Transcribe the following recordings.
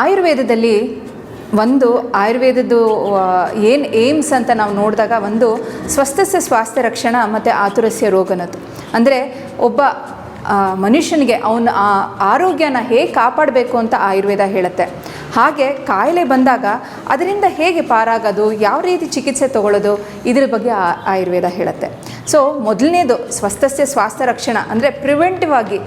ಆಯುರ್ವೇದದಲ್ಲಿ ಒಂದು, ಆಯುರ್ವೇದದ್ದು ಏನು ಏಮ್ಸ್ ಅಂತ ನಾವು ನೋಡಿದಾಗ ಒಂದು ಸ್ವಸ್ಥಸ್ಯ ಸ್ವಾಸ್ಥ್ಯ ರಕ್ಷಣ ಮತ್ತು ಆತುರಸ್ಯ ರೋಗನದು ಅಂದರೆ ಒಬ್ಬ ಮನುಷ್ಯನಿಗೆ ಅವನ ಆರೋಗ್ಯನ ಹೇಗೆ ಕಾಪಾಡಬೇಕು ಅಂತ ಆಯುರ್ವೇದ ಹೇಳುತ್ತೆ. ಹಾಗೆ ಕಾಯಿಲೆ ಬಂದಾಗ ಅದರಿಂದ ಹೇಗೆ ಪಾರಾಗೋದು, ಯಾವ ರೀತಿ ಚಿಕಿತ್ಸೆ ತಗೊಳ್ಳೋದು, ಇದ್ರ ಬಗ್ಗೆ ಆಯುರ್ವೇದ ಹೇಳುತ್ತೆ. ಸೊ ಮೊದಲನೇದು ಸ್ವಸ್ಥಸ್ಯ ಸ್ವಾಸ್ಥ್ಯ ರಕ್ಷಣ ಅಂದರೆ ಪ್ರಿವೆಂಟಿವ್ ಆಗಿ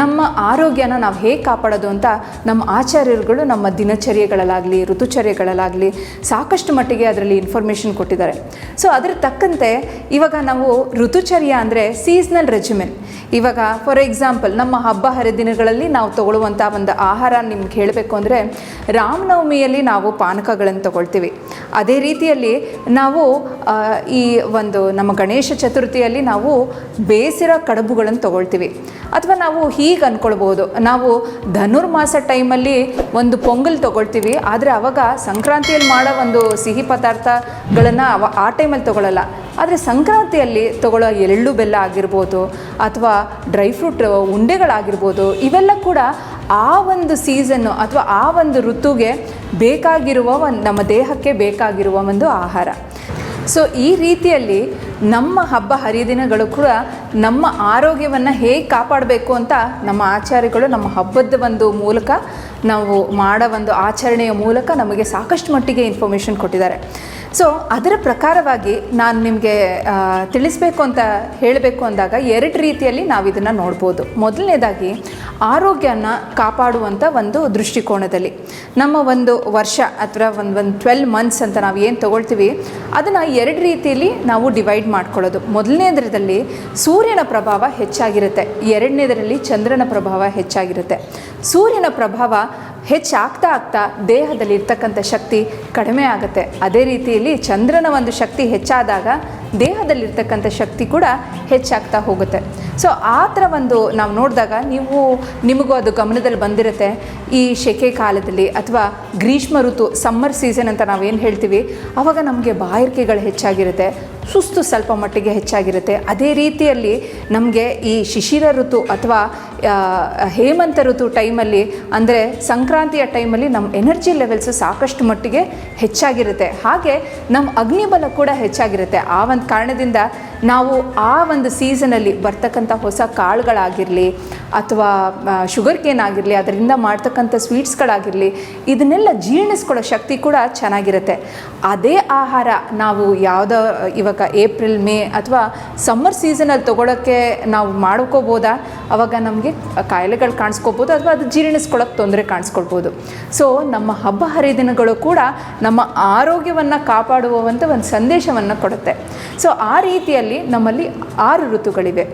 ನಮ್ಮ ಆರೋಗ್ಯನ ನಾವು ಹೇಗೆ ಕಾಪಾಡೋದು ಅಂತ ನಮ್ಮ ಆಚಾರ್ಯರುಗಳು ನಮ್ಮ ದಿನಚರ್ಯಗಳಲ್ಲಾಗಲಿ, ಋತುಚರ್ಯಗಳಲ್ಲಾಗಲಿ ಸಾಕಷ್ಟು ಮಟ್ಟಿಗೆ ಅದರಲ್ಲಿ ಇನ್ಫಾರ್ಮೇಷನ್ ಕೊಟ್ಟಿದ್ದಾರೆ. ಸೊ ಅದರ ತಕ್ಕಂತೆ ಇವಾಗ ನಾವು ಋತುಚರ್ಯ ಅಂದರೆ ಸೀಸ್ನಲ್ ರೆಜಿಮೆನ್ ಇವಾಗ ಫಾರ್ ಎಕ್ಸಾಂಪಲ್ ನಮ್ಮ ಹಬ್ಬ ಹರಿದಿನಗಳಲ್ಲಿ ನಾವು ತಗೊಳ್ಳುವಂಥ ಒಂದು ಆಹಾರ ನಿಮ್ಗೆ ಹೇಳಬೇಕು ಅಂದರೆ ರಾಮನವಮಿಯಲ್ಲಿ ನಾವು ಪಾನಕಗಳನ್ನು ತಗೊಳ್ತೀವಿ. ಅದೇ ರೀತಿಯಲ್ಲಿ ನಾವು ಈ ಒಂದು ನಮ್ಮ ಗಣೇಶ ಚತುರ್ಥಿಯಲ್ಲಿ ನಾವು ಬೇಸಿರೋ ಕಡುಬುಗಳನ್ನು ತಗೊಳ್ತೀವಿ. ಅಥವಾ ನಾವು ಹೀಗೆ ಅಂದ್ಕೊಳ್ಬೋದು ನಾವು ಧನುರ್ಮಾಸ ಟೈಮಲ್ಲಿ ಒಂದು ಪೊಂಗಲ್ ತಗೊಳ್ತೀವಿ, ಆದರೆ ಆವಾಗ ಸಂಕ್ರಾಂತಿಯಲ್ಲಿ ಮಾಡೋ ಒಂದು ಸಿಹಿ ಪದಾರ್ಥಗಳನ್ನು ಅವ, ಆ ಟೈಮಲ್ಲಿ ತಗೊಳ್ಳಲ್ಲ ಆದರೆ ಸಂಕ್ರಾಂತಿಯಲ್ಲಿ ತಗೊಳ್ಳೋ ಎಳ್ಳು ಬೆಲ್ಲ ಆಗಿರ್ಬೋದು, ಅಥವಾ ಡ್ರೈ ಫ್ರೂಟ್ ಉಂಡೆಗಳಾಗಿರ್ಬೋದು, ಇವೆಲ್ಲ ಕೂಡ ಆ ಒಂದು ಸೀಸನ್ನು ಅಥವಾ ಆ ಒಂದು ಋತುಗೆ ಬೇಕಾಗಿರುವ ಒಂದು ನಮ್ಮ ದೇಹಕ್ಕೆ ಬೇಕಾಗಿರುವ ಒಂದು ಆಹಾರ. ಸೊ ಈ ರೀತಿಯಲ್ಲಿ ನಮ್ಮ ಹಬ್ಬ ಹರಿದಿನಗಳು ಕೂಡ ನಮ್ಮ ಆರೋಗ್ಯವನ್ನು ಹೇಗೆ ಕಾಪಾಡಬೇಕು ಅಂತ ನಮ್ಮ ಆಚಾರ್ಯಗಳು ನಮ್ಮ ಹಬ್ಬದ ಒಂದು ಮೂಲಕ ನಾವು ಮಾಡೋ ಒಂದು ಆಚರಣೆಯ ಮೂಲಕ ನಮಗೆ ಸಾಕಷ್ಟು ಮಟ್ಟಿಗೆ ಇನ್ಫಾರ್ಮೇಷನ್ ಕೊಟ್ಟಿದ್ದಾರೆ. ಸೊ ಅದರ ಪ್ರಕಾರವಾಗಿ ನಾನು ನಿಮಗೆ ತಿಳಿಸ್ಬೇಕು ಅಂತ ಹೇಳಬೇಕು ಅಂದಾಗ ಎರಡು ರೀತಿಯಲ್ಲಿ ನಾವು ಇದನ್ನು ನೋಡ್ಬೋದು. ಮೊದಲನೇದಾಗಿ, ಆರೋಗ್ಯನ ಕಾಪಾಡುವಂಥ ಒಂದು ದೃಷ್ಟಿಕೋನದಲ್ಲಿ. ನಮ್ಮ ಒಂದು ವರ್ಷ ಅಥವಾ ಒಂದು ಒಂದು ಟ್ವೆಲ್ ಮಂತ್ಸ್ ಅಂತ ನಾವು ಏನು ತಗೊಳ್ತೀವಿ, ಅದನ್ನು ಎರಡು ರೀತಿಯಲ್ಲಿ ನಾವು ಡಿವೈಡ್ ಮಾಡ್ಕೊಳ್ಳೋದು. ಮೊದಲನೇದರದಲ್ಲಿ ಸೂರ್ಯನ ಪ್ರಭಾವ ಹೆಚ್ಚಾಗಿರುತ್ತೆ. ಎರಡನೇದರಲ್ಲಿ ಚಂದ್ರನ ಪ್ರಭಾವ ಹೆಚ್ಚಾಗಿರುತ್ತೆ. ಸೂರ್ಯನ ಪ್ರಭಾವ ಹೆಚ್ಚಾಗ್ತಾ ಆಗ್ತಾ ದೇಹದಲ್ಲಿ ಇರ್ತಕ್ಕಂಥ ಶಕ್ತಿ ಕಡಿಮೆ ಆಗುತ್ತೆ. ಅದೇ ರೀತಿಯಲ್ಲಿ ಚಂದ್ರನ ಒಂದು ಶಕ್ತಿ ಹೆಚ್ಚಾದಾಗ ದೇಹದಲ್ಲಿರ್ತಕ್ಕಂಥ ಶಕ್ತಿ ಕೂಡ ಹೆಚ್ಚಾಗ್ತಾ ಹೋಗುತ್ತೆ. ಸೊ ಆ ಥರ ಒಂದು ನಾವು ನೋಡಿದಾಗ ನೀವು, ನಿಮಗೂ ಅದು ಗಮನದಲ್ಲಿ ಬಂದಿರುತ್ತೆ. ಈ ಶೆಕೆ ಕಾಲದಲ್ಲಿ ಅಥವಾ ಗ್ರೀಷ್ಮ ಋತು ಸಮ್ಮರ್ ಸೀಸನ್ ಅಂತ ನಾವು ಏನು ಹೇಳ್ತೀವಿ ಆವಾಗ ನಮಗೆ ಬಾಯಾರಿಕೆಗಳು ಹೆಚ್ಚಾಗಿರುತ್ತೆ. ಸುಸ್ತು ಸ್ವಲ್ಪ ಮಟ್ಟಿಗೆ ಹೆಚ್ಚಾಗಿರುತ್ತೆ. ಅದೇ ರೀತಿಯಲ್ಲಿ ನಮಗೆ ಈ ಶಿಶಿರ ಋತು ಅಥವಾ ಹೇಮಂತ ಋತು ಟೈಮಲ್ಲಿ ಅಂದರೆ ಸಂಕ್ರಾಂತಿಯ ಟೈಮಲ್ಲಿ ನಮ್ಮ ಎನರ್ಜಿ ಲೆವೆಲ್ಸು ಸಾಕಷ್ಟು ಮಟ್ಟಿಗೆ ಹೆಚ್ಚಾಗಿರುತ್ತೆ. ಹಾಗೆ ನಮ್ಮ ಅಗ್ನಿಬಲ ಕೂಡ ಹೆಚ್ಚಾಗಿರುತ್ತೆ. ಆ ಒಂದು ಕಾರಣದಿಂದ ನಾವು ಆ ಒಂದು ಸೀಸನಲ್ಲಿ ಬರ್ತಕ್ಕಂಥ ಹೊಸ ಕಾಳುಗಳಾಗಿರಲಿ ಅಥವಾ ಶುಗರ್ ಕೇನ್ ಆಗಿರಲಿ, ಅದರಿಂದ ಮಾಡ್ತಕ್ಕಂಥ ಸ್ವೀಟ್ಸ್ಗಳಾಗಿರಲಿ ಇದನ್ನೆಲ್ಲ ಜೀರ್ಣಿಸ್ಕೊಳ್ಳೋ ಶಕ್ತಿ ಕೂಡ ಚೆನ್ನಾಗಿರುತ್ತೆ. ಅದೇ ಆಹಾರ ನಾವು ಯಾವುದೋ, ಇವಾಗ ಏಪ್ರಿಲ್, ಮೇ ಅಥವಾ ಸಮ್ಮರ್ ಸೀಸನಲ್ಲಿ ತೊಗೊಳಕ್ಕೆ ನಾವು ಮಾಡ್ಕೋಬೋದಾ? ಅವಾಗ ನಮಗೆ ಕಾಯಿಲೆಗಳು ಕಾಣಿಸ್ಕೋಬೋದು ಅಥವಾ ಅದು ಜೀರ್ಣಿಸ್ಕೊಳ್ಳೋಕೆ ತೊಂದರೆ ಕಾಣಿಸ್ಕೊಳ್ಬೋದು. ಸೊ ನಮ್ಮ ಹಬ್ಬ ಹರಿದಿನಗಳು ಕೂಡ ನಮ್ಮ ಆರೋಗ್ಯವನ್ನು ಕಾಪಾಡುವಂಥ ಒಂದು ಸಂದೇಶವನ್ನು ಕೊಡುತ್ತೆ. ಸೊ ಆ ರೀತಿಯಲ್ಲಿ ನಮ್ಮಲ್ಲಿ ಆರು ಋತುಗಳಿವೆ.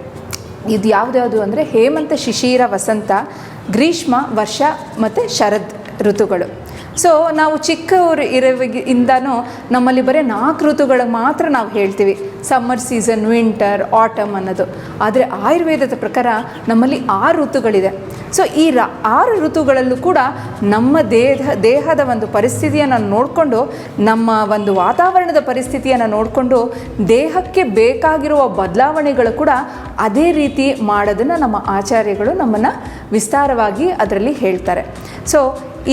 ಇದು ಯಾವುದ್ಯಾವುದು ಅಂದರೆ ಹೇಮಂತ, ಶಿಶಿರ, ವಸಂತ, ಗ್ರೀಷ್ಮ, ವರ್ಷ ಮತ್ತು ಶರದ್ ಋತುಗಳು. ಸೊ ನಾವು ಚಿಕ್ಕವರು ಇರುವಾಗಿಂದನೂ ನಮ್ಮಲ್ಲಿ ಬರೀ ನಾಲ್ಕು ಋತುಗಳು ಮಾತ್ರ ನಾವು ಹೇಳ್ತೀವಿ. ಸಮ್ಮರ್ ಸೀಸನ್ ವಿಂಟರ್ ಆಟಮ್ ಅನ್ನೋದು. ಆದರೆ ಆಯುರ್ವೇದದ ಪ್ರಕಾರ ನಮ್ಮಲ್ಲಿ ಆರು ಋತುಗಳಿದೆ. ಸೊ ಈ ರ, ಆರು ಋತುಗಳಲ್ಲೂ ಕೂಡ ನಮ್ಮ ದೇಹ, ದೇಹದ ಒಂದು ಪರಿಸ್ಥಿತಿಯನ್ನು ನೋಡಿಕೊಂಡು, ನಮ್ಮ ಒಂದು ವಾತಾವರಣದ ಪರಿಸ್ಥಿತಿಯನ್ನು ನೋಡಿಕೊಂಡು, ದೇಹಕ್ಕೆ ಬೇಕಾಗಿರುವ ಬದಲಾವಣೆಗಳು ಕೂಡ ಅದೇ ರೀತಿ ಮಾಡೋದನ್ನು ನಮ್ಮ ಆಚಾರ್ಯಗಳು ನಮ್ಮನ್ನು ವಿಸ್ತಾರವಾಗಿ ಅದರಲ್ಲಿ ಹೇಳ್ತಾರೆ. ಸೊ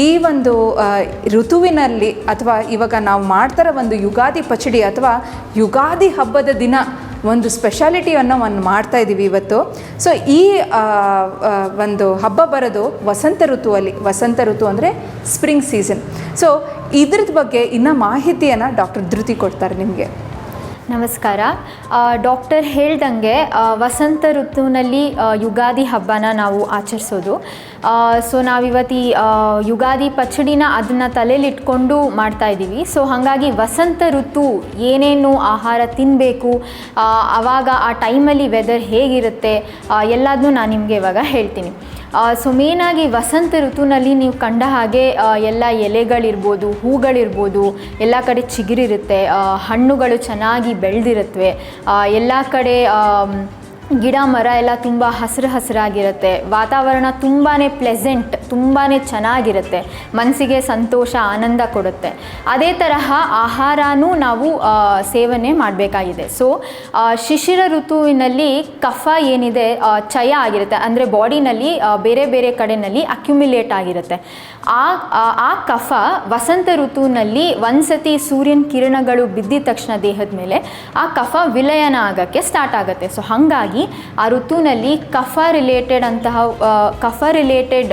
ಈ ಒಂದು ಋತುವಿನಲ್ಲಿ ಅಥವಾ ಇವಾಗ ನಾವು ಮಾಡ್ತಾರ ಒಂದು ಯುಗಾದಿ ಪಚಡಿ ಅಥವಾ ಯುಗಾದಿ ಹಬ್ಬದ ದಿನ ಒಂದು ಸ್ಪೆಷಾಲಿಟಿಯನ್ನು ಒಂದು ಮಾಡ್ತಾ ಇದ್ದೀವಿ ಇವತ್ತು. ಸೊ ಈ ಒಂದು ಹಬ್ಬ ಬರೋದು ವಸಂತ ಋತುವಲ್ಲಿ. ವಸಂತ ಋತು ಅಂದರೆ ಸ್ಪ್ರಿಂಗ್ ಸೀಸನ್ ಸೊ ಇದ್ರದ್ದು ಬಗ್ಗೆ ಇನ್ನೂ ಮಾಹಿತಿಯನ್ನು ಡಾಕ್ಟರ್ ಧೃತಿ ಕೊಡ್ತಾರೆ ನಿಮಗೆ. ನಮಸ್ಕಾರ. ಡಾಕ್ಟರ್ ಹೇಳ್ದಂಗೆ ವಸಂತ ಋತುವಿನಲ್ಲಿ ಯುಗಾದಿ ಹಬ್ಬನ ನಾವು ಆಚರಿಸೋದು. ಸೊ ನಾವಿವತ್ತು ಈ ಯುಗಾದಿ ಪಚಡಿನ ಅದನ್ನು ತಲೆಯಲ್ಲಿಟ್ಕೊಂಡು ಮಾಡ್ತಾ ಇದ್ದೀವಿ. ಸೊ ಹಾಗಾಗಿ ವಸಂತ ಋತು ಏನೇನು ಆಹಾರ ತಿನ್ನಬೇಕು ಆವಾಗ ಆ ಟೈಮಲ್ಲಿ ವೆದರ್ ಹೇಗಿರುತ್ತೆ ಎಲ್ಲದನ್ನೂ ನಾನು ನಿಮಗೆ ಇವಾಗ ಹೇಳ್ತೀನಿ. ಸೊ ಮೇನಾಗಿ ವಸಂತ ಋತುವಿನಲ್ಲಿ ನೀವು ಕಂಡ ಹಾಗೆ ಎಲ್ಲ ಎಲೆಗಳಿರ್ಬೋದು, ಹೂಗಳಿರ್ಬೋದು, ಎಲ್ಲ ಕಡೆ ಚಿಗುರಿರುತ್ತೆ ಹಣ್ಣುಗಳು ಚೆನ್ನಾಗಿ ಬೆಳೆದಿರುತ್ತವೆ ಎಲ್ಲ ಕಡೆ ಗಿಡ, ಮರ ಎಲ್ಲ ತುಂಬ ಹಸಿರು ಹಸಿರಾಗಿರುತ್ತೆ. ವಾತಾವರಣ ತುಂಬಾ ಪ್ಲೆಸೆಂಟ್ ತುಂಬಾ ಚೆನ್ನಾಗಿರುತ್ತೆ. ಮನಸ್ಸಿಗೆ ಸಂತೋಷ, ಆನಂದ ಕೊಡುತ್ತೆ. ಅದೇ ತರಹ ಆಹಾರನೂ ನಾವು ಸೇವನೆ ಮಾಡಬೇಕಾಗಿದೆ. ಸೊ ಶಿಶಿರ ಋತುವಿನಲ್ಲಿ ಕಫ ಏನಿದೆ ಚಯ ಆಗಿರುತ್ತೆ. ಅಂದರೆ ಬಾಡಿನಲ್ಲಿ ಬೇರೆ ಬೇರೆ ಕಡೆನಲ್ಲಿ ಅಕ್ಯುಮಿಲೇಟ್ ಆಗಿರುತ್ತೆ. ಆ- ಆ ಕಫ ವಸಂತ ಋತುವಿನಲ್ಲಿ ಒಂದ್ಸತಿ ಸೂರ್ಯನ ಕಿರಣಗಳು ಬಿದ್ದಿದ ತಕ್ಷಣ ದೇಹದ ಮೇಲೆ ಆ ಕಫ ವಿಲಯನ ಆಗೋಕ್ಕೆ ಸ್ಟಾರ್ಟ್ ಆಗುತ್ತೆ. ಸೊ ಹಾಗಾಗಿ ಆ ಋತುವಿನಲ್ಲಿ ಕಫ ರಿಲೇಟೆಡ್ ಅಂತಹ ಕಫ ರಿಲೇಟೆಡ್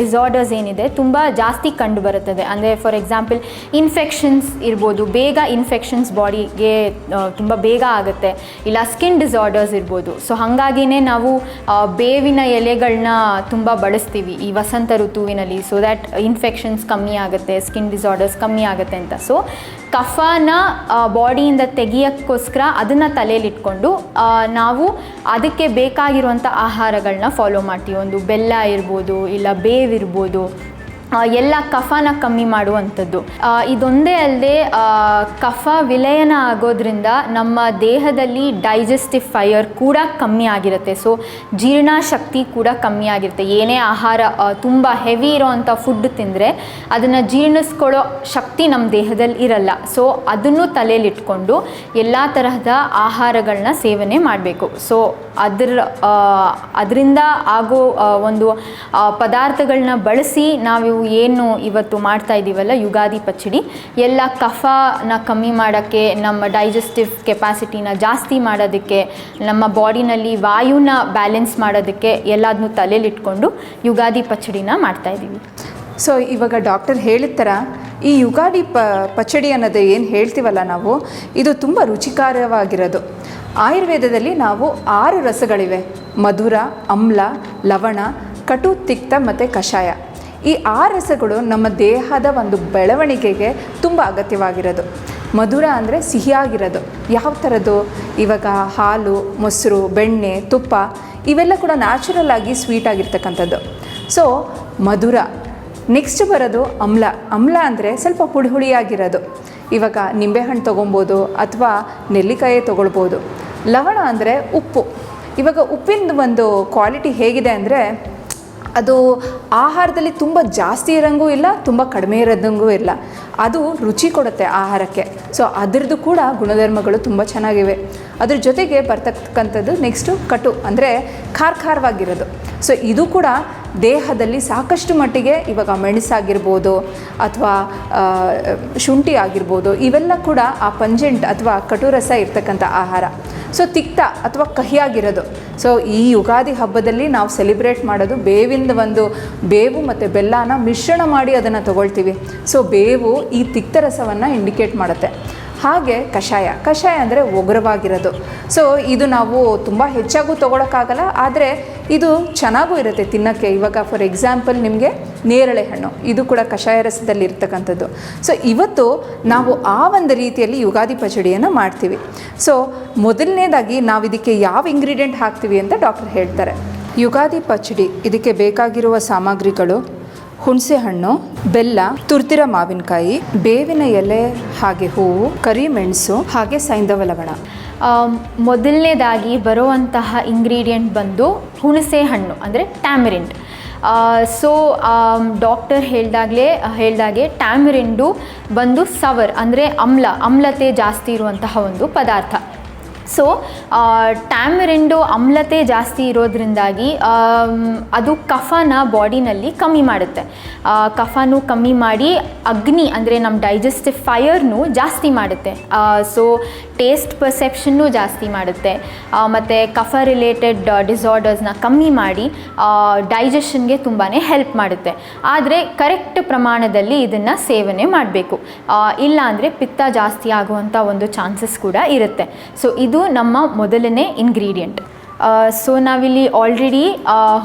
ಡಿಸಾರ್ಡರ್ಸ್ ಏನಿದೆ ತುಂಬ ಜಾಸ್ತಿ ಕಂಡು ಬರುತ್ತದೆ. ಅಂದರೆ ಫಾರ್ ಎಕ್ಸಾಂಪಲ್ ಇನ್ಫೆಕ್ಷನ್ಸ್ ಇರ್ಬೋದು, ಬೇಗ ಇನ್ಫೆಕ್ಷನ್ಸ್ ಬಾಡಿಗೆ ತುಂಬ ಬೇಗ ಆಗುತ್ತೆ. ಇಲ್ಲ ಸ್ಕಿನ್ ಡಿಸಾರ್ಡರ್ಸ್ ಇರ್ಬೋದು. ಸೊ ಹಾಗಾಗಿನೇ ನಾವು ಬೇವಿನ ಎಲೆಗಳನ್ನ ತುಂಬ ಬಳಸ್ತೀವಿ ಈ ವಸಂತ ಋತುವಿನಲ್ಲಿ. ಸೊ ದ್ಯಾಟ್ ಇನ್ಫೆಕ್ಷನ್ಸ್ ಕಮ್ಮಿ ಆಗುತ್ತೆ ಸ್ಕಿನ್ ಡಿಸಾರ್ಡರ್ಸ್ ಕಮ್ಮಿ ಆಗುತ್ತೆ ಅಂತ. ಸೊ ಕಫನ ಬಾಡಿಯಿಂದ ತೆಗಿಯೋಕ್ಕೋಸ್ಕರ ಅದನ್ನು ತಲೆಯಲ್ಲಿಟ್ಕೊಂಡು ನಾವು ಅದಕ್ಕೆ ಬೇಕಾಗಿರುವಂಥ ಆಹಾರಗಳನ್ನ ಫಾಲೋ ಮಾಡ್ತೀವಿ. ಒಂದು ಬೆಲ್ಲ ಇರ್ಬೋದು, ಇಲ್ಲ ಬೇವಿರ್ಬೋದು ಎಲ್ಲ ಕಫನ ಕಮ್ಮಿ ಮಾಡುವಂಥದ್ದು. ಇದೊಂದೇ ಅಲ್ಲದೆ ಕಫ ವಿಲಯನ ಆಗೋದ್ರಿಂದ ನಮ್ಮ ದೇಹದಲ್ಲಿ ಡೈಜೆಸ್ಟಿವ್ ಫೈರ್ ಕೂಡ ಕಮ್ಮಿ ಆಗಿರುತ್ತೆ. ಸೊ ಜೀರ್ಣಶಕ್ತಿ ಕೂಡ ಕಮ್ಮಿ ಆಗಿರುತ್ತೆ. ಏನೇ ಆಹಾರ ತುಂಬ ಹೆವಿ ಇರೋವಂಥ ಫುಡ್ ತಿಂದರೆ ಅದನ್ನು ಜೀರ್ಣಿಸ್ಕೊಳ್ಳೋ ಶಕ್ತಿ ನಮ್ಮ ದೇಹದಲ್ಲಿ ಇರಲ್ಲ. ಸೊ ಅದನ್ನು ತಲೆಯಲ್ಲಿಟ್ಕೊಂಡು ಎಲ್ಲ ತರಹದ ಆಹಾರಗಳನ್ನ ಸೇವನೆ ಮಾಡಬೇಕು. ಸೊ ಅದರ ಅದರಿಂದ ಆಗೋ ಒಂದು ಪದಾರ್ಥಗಳನ್ನ ಬಳಸಿ ನಾವು ಏನು ಇವತ್ತು ಮಾಡ್ತಾ ಇದ್ದೀವಲ್ಲ ಯುಗಾದಿ ಪಚ್ಚಡಿ, ಎಲ್ಲ ಕಫನ ಕಮ್ಮಿ ಮಾಡೋಕ್ಕೆ, ನಮ್ಮ ಡೈಜೆಸ್ಟಿವ್ ಕೆಪಾಸಿಟಿನ ಜಾಸ್ತಿ ಮಾಡೋದಕ್ಕೆ, ನಮ್ಮ ಬಾಡಿನಲ್ಲಿ ವಾಯುನ ಬ್ಯಾಲೆನ್ಸ್ ಮಾಡೋದಕ್ಕೆ ಎಲ್ಲದನ್ನೂ ತಲೆಯಲ್ಲಿಟ್ಕೊಂಡು ಯುಗಾದಿ ಪಚ್ಚಡಿನ ಮಾಡ್ತಾ ಇದ್ದೀವಿ ಸೊ ಇವಾಗ ಡಾಕ್ಟರ್ ಹೇಳಿದ ಥರ, ಈ ಯುಗಾದಿ ಪ ಪಚಡಿ ಅನ್ನೋದು ಏನು ಹೇಳ್ತೀವಲ್ಲ ನಾವು, ಇದು ತುಂಬ ರುಚಿಕರವಾಗಿರೋದು. ಆಯುರ್ವೇದದಲ್ಲಿ ನಾವು ಆರು ರಸಗಳಿವೆ. ಮಧುರ, ಅಮ್ಲ, ಲವಣ, ಕಟು, ತಿಕ್ತ ಮತ್ತು ಕಷಾಯ. ಈ ಆ ರಸಗಳು ನಮ್ಮ ದೇಹದ ಒಂದು ಬೆಳವಣಿಗೆಗೆ ತುಂಬ ಅಗತ್ಯವಾಗಿರೋದು. ಮಧುರ ಅಂದರೆ ಸಿಹಿಯಾಗಿರೋದು. ಯಾವ ಥರದ್ದು? ಇವಾಗ ಹಾಲು, ಮೊಸರು, ಬೆಣ್ಣೆ, ತುಪ್ಪ ಇವೆಲ್ಲ ಕೂಡ ನ್ಯಾಚುರಲ್ ಆಗಿ ಸ್ವೀಟ್ ಆಗಿರ್ತಕ್ಕಂಥದ್ದು. ಸೊ ಮಧುರ. ನೆಕ್ಸ್ಟ್ ಬರೋದು ಅಮ್ಲ. ಅಮ್ಲ ಅಂದರೆ ಸ್ವಲ್ಪ ಹುಳಿ ಹುಳಿಯಾಗಿರೋದು ಇವಾಗ ನಿಂಬೆಹಣ್ಣು ತೊಗೊಬೋದು ಅಥವಾ ನೆಲ್ಲಿಕಾಯೇ ತೊಗೊಳ್ಬೋದು. ಲವಣ ಅಂದರೆ ಉಪ್ಪು. ಇವಾಗ ಉಪ್ಪಿನ ಒಂದು ಕ್ವಾಲಿಟಿ ಹೇಗಿದೆ ಅಂದರೆ ಅದು ಆಹಾರದಲ್ಲಿ ತುಂಬ ಜಾಸ್ತಿ ಇರೋಂಗೂ ಇಲ್ಲ, ತುಂಬ ಕಡಿಮೆ ಇರೋದಂಗೂ ಇಲ್ಲ. ಅದು ರುಚಿ ಕೊಡುತ್ತೆ ಆಹಾರಕ್ಕೆ. ಸೊ ಅದರದ್ದು ಕೂಡ ಗುಣಧರ್ಮಗಳು ತುಂಬ ಚೆನ್ನಾಗಿವೆ. ಅದ್ರ ಜೊತೆಗೆ ಬರ್ತಕ್ಕಂಥದ್ದು ನೆಕ್ಸ್ಟು ಕಟು ಅಂದರೆ ಖಾರ ಖಾರವಾಗಿರೋದು ಸೊ ಇದು ಕೂಡ ದೇಹದಲ್ಲಿ ಸಾಕಷ್ಟು ಮಟ್ಟಿಗೆ ಇವಾಗ ಮೆಣಸಾಗಿರ್ಬೋದು ಅಥವಾ ಶುಂಠಿ ಆಗಿರ್ಬೋದು, ಇವೆಲ್ಲ ಕೂಡ ಆ ಪಂಜೆಂಟ್ ಅಥವಾ ಕಟುರಸ ಇರ್ತಕ್ಕಂಥ ಆಹಾರ. ಸೊ ತಿಕ್ತ ಅಥವಾ ಕಹಿಯಾಗಿರೋದು. ಸೊ ಈ ಯುಗಾದಿ ಹಬ್ಬದಲ್ಲಿ ನಾವು ಸೆಲೆಬ್ರೇಟ್ ಮಾಡೋದು ಬೇವಿಂದ ಒಂದು ಬೇವು ಮತ್ತು ಬೆಲ್ಲನ ಮಿಶ್ರಣ ಮಾಡಿ ಅದನ್ನು ತಗೊಳ್ತೀವಿ. ಸೊ ಬೇವು ಈ ತಿಕ್ತ ರಸವನ್ನು ಇಂಡಿಕೇಟ್ ಮಾಡುತ್ತೆ. ಹಾಗೆ ಕಷಾಯ. ಕಷಾಯ ಅಂದರೆ ಒಗರವಾಗಿರೋದು ಸೊ ಇದು ನಾವು ತುಂಬ ಹೆಚ್ಚಾಗೂ ತೊಗೊಳಕ್ಕಾಗಲ್ಲ, ಆದರೆ ಇದು ಚೆನ್ನಾಗೂ ಇರುತ್ತೆ ತಿನ್ನೋಕ್ಕೆ. ಇವಾಗ ಫಾರ್ ಎಕ್ಸಾಂಪಲ್ ನಿಮಗೆ ನೇರಳೆ ಹಣ್ಣು, ಇದು ಕೂಡ ಕಷಾಯ ರಸದಲ್ಲಿ ಇರ್ತಕ್ಕಂಥದ್ದು. ಸೊ ಇವತ್ತು ನಾವು ಆ ಒಂದು ರೀತಿಯಲ್ಲಿ ಯುಗಾದಿ ಪಚಡಿಯನ್ನು ಮಾಡ್ತೀವಿ. ಸೊ ಮೊದಲನೇದಾಗಿ ನಾವು ಇದಕ್ಕೆ ಯಾವ ಇಂಗ್ರೀಡಿಯೆಂಟ್ ಹಾಕ್ತೀವಿ ಅಂತ ಡಾಕ್ಟರ್ ಹೇಳ್ತಾರೆ. ಯುಗಾದಿ ಪಚಡಿ, ಇದಕ್ಕೆ ಬೇಕಾಗಿರುವ ಸಾಮಗ್ರಿಗಳು ಹುಣಸೆ ಹಣ್ಣು ಬೆಲ್ಲ, ತುರ್ತಿರ ಮಾವಿನಕಾಯಿ, ಬೇವಿನ ಎಲೆ ಹಾಗೆ ಹೂವು ಕರಿಮೆಣಸು ಹಾಗೆ ಸೈಂಧವ ಲವಣ. ಮೊದಲನೇದಾಗಿ ಬರುವಂತಹ ಇಂಗ್ರೀಡಿಯೆಂಟ್ ಬಂದು ಹುಣಸೆ ಹಣ್ಣು ಅಂದರೆ ಟ್ಯಾಮರಿಂಡ್ ಸೊ ಡಾಕ್ಟರ್ ಹೇಳ್ದಾಗಲೇ, ಹೇಳ್ದಾಗೆ ಟ್ಯಾಮರಿಂಡು ಬಂದು ಸವರ್ ಅಂದರೆ ಅಮ್ಲ, ಅಮ್ಲತೆ ಜಾಸ್ತಿ ಇರುವಂತಹ ಒಂದು ಪದಾರ್ಥ. ಸೊ ಟ್ಯಾಮರಿಂಡು ಅಮ್ಲತೆ ಜಾಸ್ತಿ ಇರೋದ್ರಿಂದಾಗಿ ಅದು ಕಫನ ಬಾಡಿನಲ್ಲಿ ಕಮ್ಮಿ ಮಾಡುತ್ತೆ. ಕಫನೂ ಕಮ್ಮಿ ಮಾಡಿ ಅಗ್ನಿ, ಅಂದರೆ ನಮ್ಮ ಡೈಜೆಸ್ಟಿವ್ ಫೈಯರ್ನೂ ಜಾಸ್ತಿ ಮಾಡುತ್ತೆ. ಸೊ ಟೇಸ್ಟ್ ಪರ್ಸೆಪ್ಷನ್ನು ಜಾಸ್ತಿ ಮಾಡುತ್ತೆ. ಮತ್ತು ಕಫ ರಿಲೇಟೆಡ್ ಡಿಸಾರ್ಡರ್ಸ್ನ ಕಮ್ಮಿ ಮಾಡಿ ಡೈಜೆಷನ್ಗೆ ತುಂಬಾ ಹೆಲ್ಪ್ ಮಾಡುತ್ತೆ. ಆದರೆ ಕರೆಕ್ಟ್ ಪ್ರಮಾಣದಲ್ಲಿ ಇದನ್ನು ಸೇವನೆ ಮಾಡಬೇಕು. ಇಲ್ಲ ಅಂದರೆ ಪಿತ್ತ ಜಾಸ್ತಿ ಆಗುವಂಥ ಒಂದು ಚಾನ್ಸಸ್ ಕೂಡ ಇರುತ್ತೆ. ಸೊ ಇದು ನಮ್ಮ ಮೊದಲನೇ ಇಂಗ್ರೀಡಿಯೆಂಟ್ ಸೊ ನಾವಿಲ್ಲಿ ಆಲ್ರೆಡಿ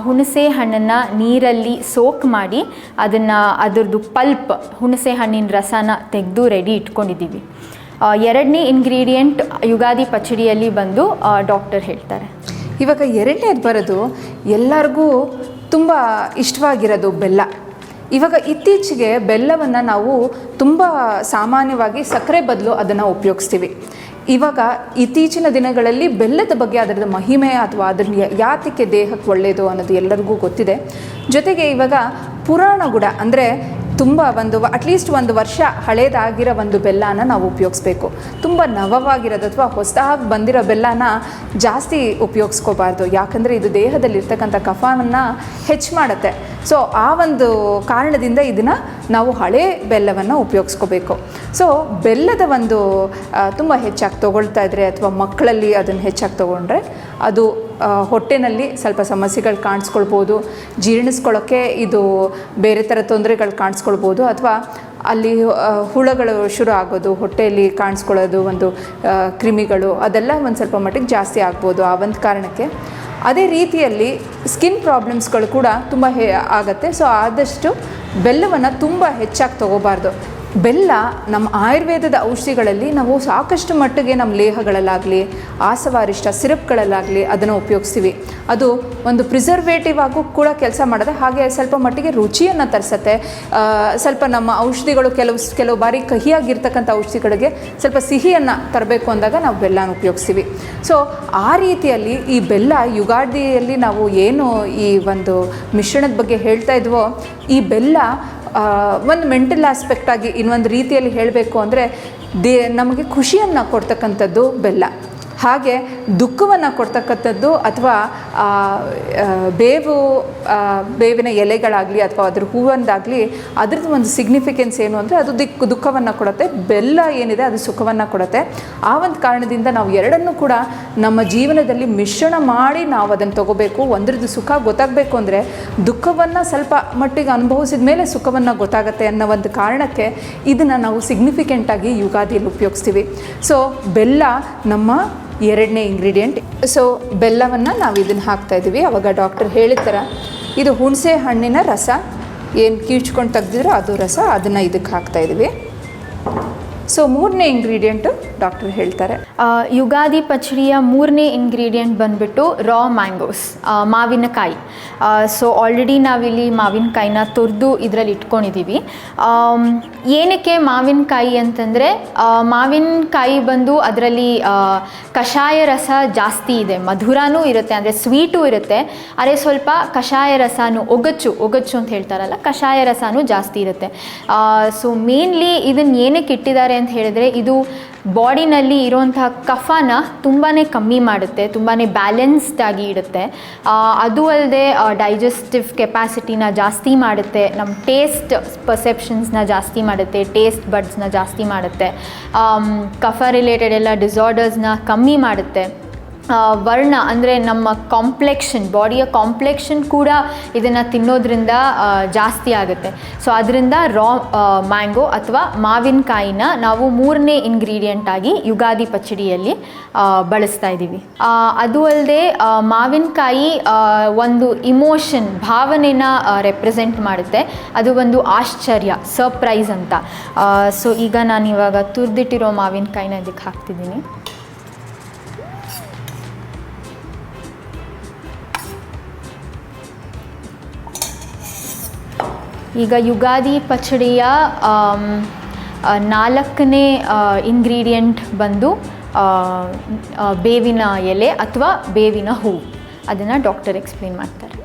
ಹುಣಸೆ ಹಣ್ಣನ್ನು ನೀರಲ್ಲಿ ಸೋಕ್ ಮಾಡಿ ಅದನ್ನು ಅದರದ್ದು ಪಲ್ಪ್ ಹುಣಸೆ ಹಣ್ಣಿನ ರಸನ ತೆಗೆದು ರೆಡಿ ಇಟ್ಕೊಂಡಿದ್ದೀವಿ. ಎರಡನೇ ಇಂಗ್ರೀಡಿಯೆಂಟ್ ಯುಗಾದಿ ಪಚಡಿಯಲ್ಲಿ ಬಂದು ಡಾಕ್ಟರ್ ಹೇಳ್ತಾರೆ. ಇವಾಗ ಎರಡನೇದು ಬರೋದು ಎಲ್ಲರಿಗೂ ತುಂಬ ಇಷ್ಟವಾಗಿರೋದು ಬೆಲ್ಲ. ಇವಾಗ ಇತ್ತೀಚೆಗೆ ಬೆಲ್ಲವನ್ನು ನಾವು ತುಂಬ ಸಾಮಾನ್ಯವಾಗಿ ಸಕ್ಕರೆ ಬದಲು ಅದನ್ನು ಉಪಯೋಗಿಸ್ತೀವಿ. ಇವಾಗ ಇತ್ತೀಚಿನ ದಿನಗಳಲ್ಲಿ ಬೆಲ್ಲದ ಬಗ್ಗೆ ಅದರದ ಮಹಿಮೆ ಅಥವಾ ಅದರ ಯಾತಕ್ಕೆ ದೇಹಕ್ಕೆ ಒಳ್ಳೆಯದು ಅನ್ನೋದು ಎಲ್ಲರಿಗೂ ಗೊತ್ತಿದೆ. ಜೊತೆಗೆ ಇವಾಗ ಪುರಾಣ ಗುಡ ಅಂದರೆ ತುಂಬ ಒಂದು ಅಟ್ಲೀಸ್ಟ್ ಒಂದು ವರ್ಷ ಹಳೇದಾಗಿರೋ ಒಂದು ಬೆಲ್ಲನ ನಾವು ಉಪಯೋಗಿಸ್ಬೇಕು. ತುಂಬ ನವವಾಗಿರೋದು ಅಥವಾ ಹೊಸದಾಗಿ ಬಂದಿರೋ ಬೆಲ್ಲನ ಜಾಸ್ತಿ ಉಪಯೋಗಿಸ್ಕೋಬಾರ್ದು. ಯಾಕಂದರೆ ಇದು ದೇಹದಲ್ಲಿರ್ತಕ್ಕಂಥ ಕಫವನ್ನು ಹೆಚ್ಚು ಮಾಡುತ್ತೆ. ಸೊ ಆ ಒಂದು ಕಾರಣದಿಂದ ಇದನ್ನು ನಾವು ಹಳೆ ಬೆಲ್ಲವನ್ನು ಉಪಯೋಗಿಸ್ಕೋಬೇಕು. ಸೊ ಬೆಲ್ಲದ ಒಂದು ತುಂಬ ಹೆಚ್ಚಾಗಿ ತೊಗೊಳ್ತಾ ಇದ್ದರೆ ಅಥವಾ ಮಕ್ಕಳಲ್ಲಿ ಅದನ್ನು ಹೆಚ್ಚಾಗಿ ತೊಗೊಂಡ್ರೆ ಅದು ಹೊಟ್ಟೆನಲ್ಲಿ ಸ್ವಲ್ಪ ಸಮಸ್ಯೆಗಳು ಕಾಣಿಸ್ಕೊಳ್ಬೋದು ಜೀರ್ಣಿಸ್ಕೊಳ್ಳೋಕ್ಕೆ ಇದು ಬೇರೆ ಥರ ತೊಂದರೆಗಳು ಕಾಣಿಸ್ಕೊಳ್ಬೋದು, ಅಥವಾ ಅಲ್ಲಿ ಹುಳಗಳು ಶುರು ಆಗೋದು, ಹೊಟ್ಟೆಯಲ್ಲಿ ಕಾಣಿಸ್ಕೊಳ್ಳೋದು, ಒಂದು ಕ್ರಿಮಿಗಳು, ಅದೆಲ್ಲ ಒಂದು ಸ್ವಲ್ಪ ಮಟ್ಟಿಗೆ ಜಾಸ್ತಿ ಆಗ್ಬೋದು ಆ ಒಂದು ಕಾರಣಕ್ಕೆ. ಅದೇ ರೀತಿಯಲ್ಲಿ ಸ್ಕಿನ್ ಪ್ರಾಬ್ಲಮ್ಸ್ಗಳು ಕೂಡ ತುಂಬ ಹೇ, ಆಗುತ್ತೆ. ಸೊ ಆದಷ್ಟು ಬೆಲ್ಲವನ್ನು ತುಂಬ ಹೆಚ್ಚಾಗಿ ತಗೋಬಾರ್ದು. ಬೆಲ್ಲ ನಮ್ಮ ಆಯುರ್ವೇದದ ಔಷಧಿಗಳಲ್ಲಿ ನಾವು ಸಾಕಷ್ಟು ಮಟ್ಟಿಗೆ ನಮ್ಮ ಲೇಹಗಳಲ್ಲಾಗಲಿ, ಆಸವಾರಿಷ್ಟ ಸಿರಪ್ಗಳಲ್ಲಾಗಲಿ ಅದನ್ನು ಉಪಯೋಗಿಸ್ತೀವಿ. ಅದು ಒಂದು ಪ್ರಿಸರ್ವೇಟಿವ್ ಆಗೂ ಕೂಡ ಕೆಲಸ ಮಾಡುತ್ತೆ ಹಾಗೆ ಸ್ವಲ್ಪ ಮಟ್ಟಿಗೆ ರುಚಿಯನ್ನು ತರಿಸತ್ತೆ. ಸ್ವಲ್ಪ ನಮ್ಮ ಔಷಧಿಗಳು ಕೆಲವು ಕೆಲವು ಬಾರಿ ಕಹಿಯಾಗಿರ್ತಕ್ಕಂಥ ಔಷಧಿಗಳಿಗೆ ಸ್ವಲ್ಪ ಸಿಹಿಯನ್ನು ತರಬೇಕು ಅಂದಾಗ ನಾವು ಬೆಲ್ಲನ ಉಪಯೋಗಿಸ್ತೀವಿ. ಸೊ ಆ ರೀತಿಯಲ್ಲಿ ಈ ಬೆಲ್ಲ ಯುಗಾದಿಯಲ್ಲಿ ನಾವು ಏನು ಈ ಒಂದು ಮಿಶ್ರಣದ ಬಗ್ಗೆ ಹೇಳ್ತಾ ಇದ್ವೋ, ಈ ಬೆಲ್ಲ ಒಂದು ಮೆಂಟಲ್ ಆಸ್ಪೆಕ್ಟಾಗಿ ಇನ್ನೊಂದು ರೀತಿಯಲ್ಲಿ ಹೇಳಬೇಕು ಅಂದರೆ ದೇ ನಮಗೆ ಖುಷಿಯನ್ನು ಕೊಡ್ತಕ್ಕಂಥದ್ದು ಬೆಲ್ಲ. ಹಾಗೆ ದುಃಖವನ್ನು ಕೊಡ್ತಕ್ಕಂಥದ್ದು ಅಥವಾ ಬೇವು ಬೇವಿನ ಎಲೆಗಳಾಗಲಿ ಅಥವಾ ಅದ್ರ ಹೂವಂದಾಗಲಿ ಅದ್ರದ್ದು ಒಂದು ಸಿಗ್ನಿಫಿಕೆನ್ಸ್ ಏನು ಅಂದರೆ ಅದು ದಿಕ್ಕು ದುಃಖವನ್ನು ಕೊಡುತ್ತೆ, ಬೆಲ್ಲ ಏನಿದೆ ಅದು ಸುಖವನ್ನು ಕೊಡುತ್ತೆ. ಆ ಒಂದು ಕಾರಣದಿಂದ ನಾವು ಎರಡನ್ನೂ ಕೂಡ ನಮ್ಮ ಜೀವನದಲ್ಲಿ ಮಿಶ್ರಣ ಮಾಡಿ ನಾವು ಅದನ್ನು ತಗೋಬೇಕು, ಒಂದ್ರದ್ದು ಸುಖ ಗೊತ್ತಾಗಬೇಕು ಅಂದರೆ ದುಃಖವನ್ನು ಸ್ವಲ್ಪ ಮಟ್ಟಿಗೆ ಅನುಭವಿಸಿದ ಮೇಲೆ ಸುಖವನ್ನು ಗೊತ್ತಾಗುತ್ತೆ ಅನ್ನೋ ಒಂದು ಕಾರಣಕ್ಕೆ ಇದನ್ನು ನಾವು ಸಿಗ್ನಿಫಿಕೆಂಟಾಗಿ ಯುಗಾದಿಯಲ್ಲಿ ಉಪಯೋಗಿಸ್ತೀವಿ. ಸೊ ಬೆಲ್ಲ ನಮ್ಮ ಎರಡನೇ ಇಂಗ್ರೀಡಿಯೆಂಟ್ ಸೊ ಬೆಲ್ಲವನ್ನು ನಾವು ಇದನ್ನು ಹಾಕ್ತಾ ಇದ್ದೀವಿ ಅವಾಗ ಡಾಕ್ಟರ್ ಹೇಳಿದ ಇದು ಹುಣಸೆ ಹಣ್ಣಿನ ರಸ. ಏನು ಕೀಚ್ಕೊಂಡು ತೆಗ್ದಿದ್ರೋ ಅದು ರಸ, ಅದನ್ನು ಇದಕ್ಕೆ ಹಾಕ್ತಾ ಇದ್ದೀವಿ ಸೊ ಮೂರನೇ ಇಂಗ್ರೀಡಿಯೆಂಟು ಡಾಕ್ಟರ್ ಹೇಳ್ತಾರೆ. ಯುಗಾದಿ ಪಚಡಿಯ ಮೂರನೇ ಇಂಗ್ರೀಡಿಯೆಂಟ್ ಬಂದ್ಬಿಟ್ಟು ರಾ ಮ್ಯಾಂಗೋಸ್ ಮಾವಿನಕಾಯಿ. ಸೊ ಆಲ್ರೆಡಿ ನಾವಿಲ್ಲಿ ಮಾವಿನಕಾಯಿನ ತುರಿದು ಇದರಲ್ಲಿ ಇಟ್ಕೊಂಡಿದ್ದೀವಿ ಏನಕ್ಕೆ ಮಾವಿನಕಾಯಿ ಅಂತಂದರೆ ಮಾವಿನಕಾಯಿ ಬಂದು ಅದರಲ್ಲಿ ಕಷಾಯ ರಸ ಜಾಸ್ತಿ ಇದೆ. ಮಧುರನೂ ಇರುತ್ತೆ, ಅಂದರೆ ಸ್ವೀಟು ಇರುತ್ತೆ. ಅರೆ ಸ್ವಲ್ಪ ಕಷಾಯ ರಸನೂ ಒಗಚ್ಚು ಒಗಚ್ಚು ಅಂತ ಹೇಳ್ತಾರಲ್ಲ, ಕಷಾಯ ರಸನೂ ಜಾಸ್ತಿ ಇರುತ್ತೆ. ಸೊ ಮೇನ್ಲಿ ಇದನ್ನು ಏನಕ್ಕೆ ಇಟ್ಟಿದ್ದಾರೆ ಅಂತ ಹೇಳಿದ್ರೆ ಇದು ಬಾಡಿನಲ್ಲಿ ಇರುವಂತಹ ಕಫನ ತುಂಬಾ ಕಮ್ಮಿ ಮಾಡುತ್ತೆ ತುಂಬಾ ಬ್ಯಾಲೆನ್ಸ್ಡ್ ಆಗಿ ಇಡುತ್ತೆ. ಅದು ಅಲ್ಲದೆ ಡೈಜೆಸ್ಟಿವ್ ಕೆಪಾಸಿಟಿನ ಜಾಸ್ತಿ ಮಾಡುತ್ತೆ ನಮ್ಮ ಟೇಸ್ಟ್ ಪರ್ಸೆಪ್ಷನ್ಸ್ನ ಜಾಸ್ತಿ ಮಾಡುತ್ತೆ ಟೇಸ್ಟ್ ಬಡ್ಸ್ನ ಜಾಸ್ತಿ ಮಾಡುತ್ತೆ. ಕಫ ರಿಲೇಟೆಡ್ ಎಲ್ಲ ಡಿಸಾರ್ಡರ್ಸ್ನ ಕಮ್ಮಿ ಮಾಡುತ್ತೆ. ವರ್ಣ ಅಂದರೆ ನಮ್ಮ ಕಾಂಪ್ಲೆಕ್ಷನ್ ಬಾಡಿಯ ಕಾಂಪ್ಲೆಕ್ಷನ್ ಕೂಡ ಇದನ್ನು ತಿನ್ನೋದ್ರಿಂದ ಜಾಸ್ತಿ ಆಗುತ್ತೆ. ಸೊ ಅದರಿಂದ ರಾ ಮ್ಯಾಂಗೋ ಅಥವಾ ಮಾವಿನಕಾಯಿನ ನಾವು ಮೂರನೇ ಇಂಗ್ರೀಡಿಯೆಂಟ್ ಆಗಿ ಯುಗಾದಿ ಪಚಡಿಯಲ್ಲಿ ಆ, ಬಳಸ್ತಾ ಇದ್ದೀವಿ. ಅದು ಅಲ್ಲದೆ ಮಾವಿನಕಾಯಿ ಒಂದು ಇಮೋಷನ್ ಭಾವನೆನ ರೆಪ್ರೆಸೆಂಟ್ ಮಾಡುತ್ತೆ. ಅದು ಒಂದು ಆಶ್ಚರ್ಯ ಸರ್ಪ್ರೈಸ್ ಅಂತ. ಸೊ ಈಗ ನಾನು ಇವಾಗ ತುರ್ದಿಟ್ಟಿರೋ ಮಾವಿನಕಾಯಿನ ಇದಕ್ಕೆ ಹಾಕ್ತಿದ್ದೀನಿ. ಈಗ ಯುಗಾದಿ ಪಚಡಿಯ ನಾಲ್ಕನೇ ಇಂಗ್ರೀಡಿಯೆಂಟ್ ಬಂದು ಬೇವಿನ ಎಲೆ ಅಥವಾ ಬೇವಿನ ಹೂವು ಅದನ್ನು ಡಾಕ್ಟರ್ ಎಕ್ಸ್ಪ್ಲೇನ್ ಮಾಡ್ತಾರೆ.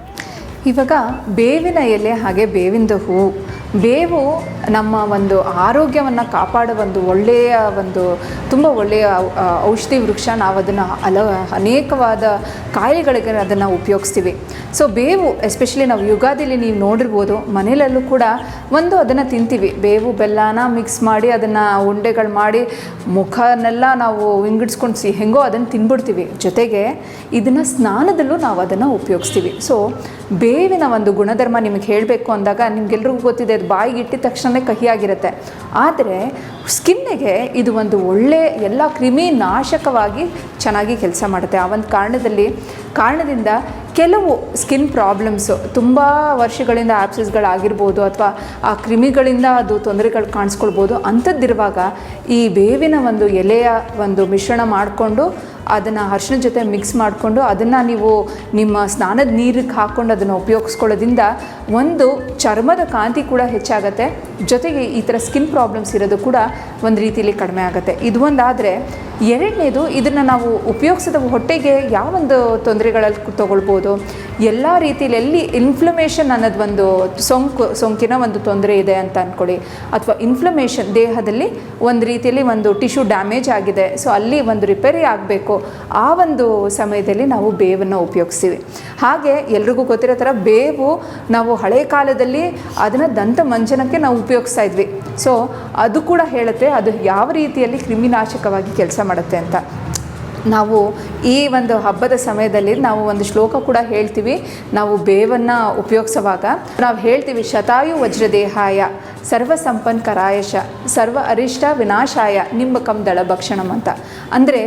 ಇವಾಗ ಬೇವಿನ ಎಲೆ ಹಾಗೆ ಬೇವಿಂದ ಹೂವು ಬೇವು ನಮ್ಮ ಒಂದು ಆರೋಗ್ಯವನ್ನು ಕಾಪಾಡೋ ಒಂದು ಒಳ್ಳೆಯ ಒಂದು, ತುಂಬ ಒಳ್ಳೆಯ ಔಷಧಿ ವೃಕ್ಷ ನಾವು ಅದನ್ನು ಹಲ, ಅನೇಕವಾದ ಕಾಯಿಲೆಗಳಿಗೆ ಅದನ್ನು ಉಪಯೋಗಿಸ್ತೀವಿ. ಸೊ ಬೇವು ಎಸ್ಪೆಷಲಿ ನಾವು ಯುಗಾದಿಲಿ ನೀವು ನೋಡಿರ್ಬೋದು ಮನೆಯಲ್ಲೂ ಕೂಡ ಒಂದು ಅದನ್ನು ತಿಂತೀವಿ. ಬೇವು, ಬೆಲ್ಲನ ಮಿಕ್ಸ್ ಮಾಡಿ ಅದನ್ನು ಉಂಡೆಗಳು ಮಾಡಿ ಮುಖನೆಲ್ಲ ನಾವು ವಿಂಗಡಿಸ್ಕೊಂಡು ಸಿ, ಹೆಂಗೋ ಅದನ್ನು ತಿನ್ಬಿಡ್ತೀವಿ. ಜೊತೆಗೆ ಇದನ್ನು ಸ್ನಾನದಲ್ಲೂ ನಾವು ಅದನ್ನು ಉಪಯೋಗಿಸ್ತೀವಿ. ಸೊ ಬೇವಿನ ಒಂದು ಗುಣಧರ್ಮ ನಿಮಗೆ ಹೇಳಬೇಕು ಅಂದಾಗ ನಿಮ್ಗೆಲ್ರಿಗೂ ಗೊತ್ತಿದೆ ಬಾಯಿಗೆ ಇಟ್ಟಿದ ತಕ್ಷಣ ಕಹಿಯಾಗಿರುತ್ತೆ. ಆದರೆ ಸ್ಕಿನ್ನಿಗೆ ಇದು ಒಂದು ಒಳ್ಳೆ ಎಲ್ಲ ಕ್ರಿಮಿ ನಾಶಕವಾಗಿ ಚೆನ್ನಾಗಿ ಕೆಲಸ ಮಾಡುತ್ತೆ. ಆ ಒಂದು ಕಾರಣದಲ್ಲಿ, ಕಾರಣದಿಂದ ಕೆಲವು ಸ್ಕಿನ್ ಪ್ರಾಬ್ಲಮ್ಸು ತುಂಬ ವರ್ಷಗಳಿಂದ ಆ್ಯಪ್ಸಸ್ಗಳಾಗಿರ್ಬೋದು ಅಥವಾ ಆ ಕ್ರಿಮಿಗಳಿಂದ ಅದು ತೊಂದರೆಗಳು ಕಾಣಿಸ್ಕೊಳ್ಬೋದು ಅಂಥದ್ದಿರುವಾಗ ಈ ಬೇವಿನ ಒಂದು ಎಲೆಯ ಒಂದು ಮಿಶ್ರಣ ಮಾಡಿಕೊಂಡು ಅದನ್ನು ಅರ್ಶಿನ ಜೊತೆ ಮಿಕ್ಸ್ ಮಾಡಿಕೊಂಡು ಅದನ್ನು ನೀವು ನಿಮ್ಮ ಸ್ನಾನದ ನೀರಿಗೆ ಹಾಕ್ಕೊಂಡು ಅದನ್ನು ಉಪಯೋಗಿಸ್ಕೊಳ್ಳೋದ್ರಿಂದ ಒಂದು ಚರ್ಮದ ಕಾಂತಿ ಕೂಡ ಹೆಚ್ಚಾಗುತ್ತೆ. ಜೊತೆಗೆ ಈ ಥರ ಸ್ಕಿನ್ ಪ್ರಾಬ್ಲಮ್ಸ್ ಇರೋದು ಕೂಡ ಒಂದು ರೀತಿಯಲ್ಲಿ ಕಡಿಮೆ ಆಗುತ್ತೆ. ಇದು ಒಂದಾದರೆ ಎರಡನೇದು ಇದನ್ನು ನಾವು ಉಪಯೋಗಿಸಿದ ಹೊಟ್ಟೆಗೆ ಯಾವೊಂದು ತೊಂದರೆಗಳಲ್ಲಿ ತೊಗೊಳ್ಬೋದು. ಎಲ್ಲ ರೀತಿಯಲ್ಲಿ ಎಲ್ಲಿ ಇನ್ಫ್ಲಮೇಷನ್ ಅನ್ನೋದು ಒಂದು ಸೋಂಕು, ಸೋಂಕಿನ ಒಂದು ತೊಂದರೆ ಇದೆ ಅಂತ ಅಂದ್ಕೊಳ್ಳಿ ಅಥವಾ ಇನ್ಫ್ಲಮೇಷನ್ ದೇಹದಲ್ಲಿ ಒಂದು ರೀತಿಯಲ್ಲಿ ಒಂದು ಟಿಶ್ಯೂ ಡ್ಯಾಮೇಜ್ ಆಗಿದೆ. ಸೊ ಅಲ್ಲಿ ಒಂದು ರಿಪೇರಿ ಆಗಬೇಕು. ಆ ಒಂದು ಸಮಯದಲ್ಲಿ ನಾವು ಬೇವನ್ನು ಉಪಯೋಗಿಸ್ತೀವಿ. ಹಾಗೆ ಎಲ್ರಿಗೂ ಗೊತ್ತಿರೋ ಥರ ಬೇವು ನಾವು ಹಳೆ ಕಾಲದಲ್ಲಿ ಅದನ್ನು ದಂತ ಮಂಜನಕ್ಕೆ ನಾವು ಉಪಯೋಗಿಸ್ತಾ ಇದ್ವಿ. ಸೊ ಅದು ಕೂಡ ಹೇಳುತ್ತೆ ಅದು ಯಾವ ರೀತಿಯಲ್ಲಿ ಕ್ರಿಮಿನಾಶಕವಾಗಿ ಕೆಲಸ ಮಾಡುತ್ತೆ ಅಂತ. ನಾವು ಈ ಒಂದು ಹಬ್ಬದ ಸಮಯದಲ್ಲಿ ನಾವು ಒಂದು ಶ್ಲೋಕ ಕೂಡ ಹೇಳ್ತೀವಿ. ನಾವು ಬೇವನ್ನು ಉಪಯೋಗಿಸುವಾಗ. ನಾವು ಹೇಳ್ತೀವಿ, ಶತಾಯು ವಜ್ರದೇಹಾಯ ಸರ್ವ ಸಂಪನ್ಕರಾಯಶ ಸರ್ವ ಅರಿಷ್ಟ ವಿನಾಶಾಯ ನಿಮ್ಮ ಕಂದಳ ಭಕ್ಷಣಂ ಅಂತ. ಅಂದರೆ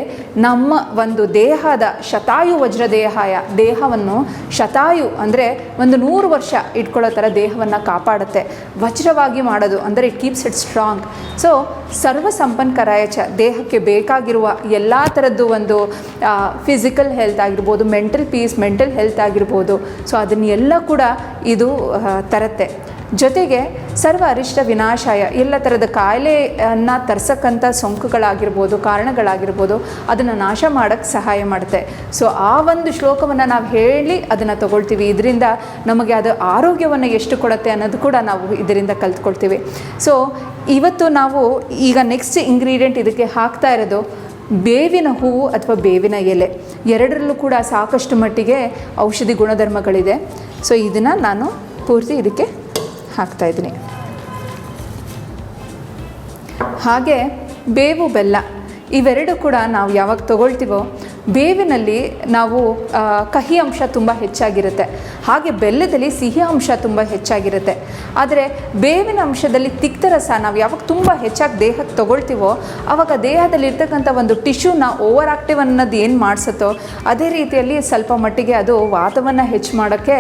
ನಮ್ಮ ಒಂದು ದೇಹದ ಶತಾಯು ವಜ್ರದೇಹಾಯ ದೇಹವನ್ನು ಶತಾಯು ಅಂದರೆ ಒಂದು ನೂರು ವರ್ಷ ಇಟ್ಕೊಳ್ಳೋ ಥರ ದೇಹವನ್ನು ಕಾಪಾಡುತ್ತೆ. ವಜ್ರವಾಗಿ ಮಾಡೋದು ಅಂದರೆ it keeps it strong so ಸರ್ವ ಸಂಪನ್ಕರಾಯಚ ದೇಹಕ್ಕೆ ಬೇಕಾಗಿರುವ ಎಲ್ಲ ಥರದ್ದು ಒಂದು ಫಿಸಿಕಲ್ ಹೆಲ್ತ್ ಆಗಿರ್ಬೋದು ಮೆಂಟಲ್ ಪೀಸ್ ಮೆಂಟಲ್ ಹೆಲ್ತ್ ಆಗಿರ್ಬೋದು. ಸೊ ಅದನ್ನೆಲ್ಲ ಕೂಡ ಇದು ತರತ್ತೆ. ಜೊತೆಗೆ ಸರ್ವ ಅರಿಷ್ಟ ವಿನಾಶಾಯ, ಎಲ್ಲ ಥರದ ಕಾಯಿಲೆಯನ್ನು ತರ್ಸಕ್ಕಂಥ ಸೋಂಕುಗಳಾಗಿರ್ಬೋದು, ಕಾರಣಗಳಾಗಿರ್ಬೋದು, ಅದನ್ನು ನಾಶ ಮಾಡೋಕ್ಕೆ ಸಹಾಯ ಮಾಡುತ್ತೆ. ಸೊ ಆ ಒಂದು ಶ್ಲೋಕವನ್ನು ನಾವು ಹೇಳಿ ಅದನ್ನು ತಗೊಳ್ತೀವಿ. ಇದರಿಂದ ನಮಗೆ ಅದು ಆರೋಗ್ಯವನ್ನು ಎಷ್ಟು ಕೊಡುತ್ತೆ ಅನ್ನೋದು ಕೂಡ ನಾವು ಇದರಿಂದ ಕಲ್ತ್ಕೊಳ್ತೀವಿ. ಸೊ ಇವತ್ತು ನಾವು ಈಗ ನೆಕ್ಸ್ಟ್ ಇಂಗ್ರೀಡಿಯೆಂಟ್ ಇದಕ್ಕೆ ಹಾಕ್ತಾ ಇರೋದು ಬೇವಿನ ಹೂವು ಅಥವಾ ಬೇವಿನ ಎಲೆ, ಎರಡರಲ್ಲೂ ಕೂಡ ಸಾಕಷ್ಟು ಮಟ್ಟಿಗೆ ಔಷಧಿ ಗುಣಧರ್ಮಗಳಿದೆ. ಸೊ ಇದನ್ನು ನಾನು ಪೂರ್ತಿ ಇದಕ್ಕೆ ಹಾಕ್ತಾ ಇದ್ದೀನಿ. ಹಾಗೆ ಬೇವು, ಬೆಲ್ಲ ಇವೆರಡು ಕೂಡ ನಾವು ಯಾವಾಗ ತಗೊಳ್ತೀವೋ ಬೇವಿನಲ್ಲಿ ನಾವು ಕಹಿ ಅಂಶ ತುಂಬ ಹೆಚ್ಚಾಗಿರುತ್ತೆ. ಹಾಗೆ ಬೆಲ್ಲದಲ್ಲಿ ಸಿಹಿ ಅಂಶ ತುಂಬ ಹೆಚ್ಚಾಗಿರುತ್ತೆ. ಆದರೆ ಬೇವಿನ ಅಂಶದಲ್ಲಿ ತಿಕ್ತ ರಸ ನಾವು ಯಾವಾಗ ತುಂಬ ಹೆಚ್ಚಾಗಿ ದೇಹಕ್ಕೆ ತೊಗೊಳ್ತೀವೋ ಆವಾಗ ದೇಹದಲ್ಲಿರ್ತಕ್ಕಂಥ ಒಂದು ಟಿಶ್ಯೂನ ಓವರ್ ಆಕ್ಟಿವ್ ಅನ್ನೋದು ಏನು ಮಾಡಿಸುತ್ತೋ, ಅದೇ ರೀತಿಯಲ್ಲಿ ಸ್ವಲ್ಪ ಮಟ್ಟಿಗೆ ಅದು ವಾತವನ್ನು ಹೆಚ್ಚು ಮಾಡೋಕ್ಕೆ